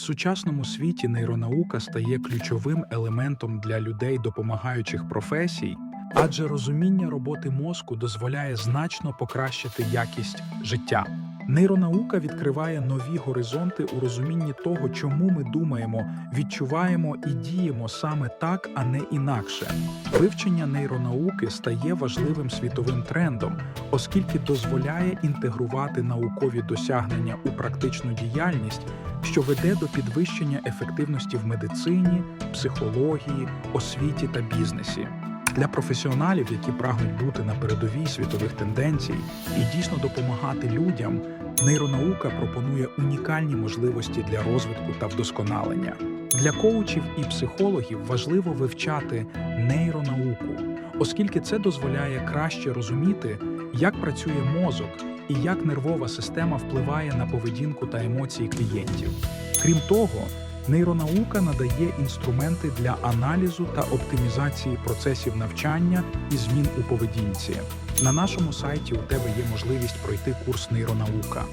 сучасному світі нейронаука стає ключовим елементом для людей допомагаючих професій, адже розуміння роботи мозку дозволяє значно покращити якість життя. Нейронаука відкриває нові горизонти у розумінні того, чому ми думаємо, відчуваємо і діємо саме так, а не інакше. Вивчення нейронауки стає важливим світовим трендом, оскільки дозволяє інтегрувати наукові досягнення у практичну діяльність, що веде до підвищення ефективності в медицині, психології, освіті та бізнесі. Для професіоналів, які прагнуть бути на передовій світових тенденцій і дійсно допомагати людям, нейронаука пропонує унікальні можливості для розвитку та вдосконалення. Для коучів і психологів важливо вивчати нейронауку, оскільки це дозволяє краще розуміти, як працює мозок і як нервова система впливає на поведінку та емоції клієнтів. Крім того, нейронаука надає інструменти для аналізу та оптимізації процесів навчання і змін у поведінці. На нашому сайті у тебе є можливість пройти курс нейронаука.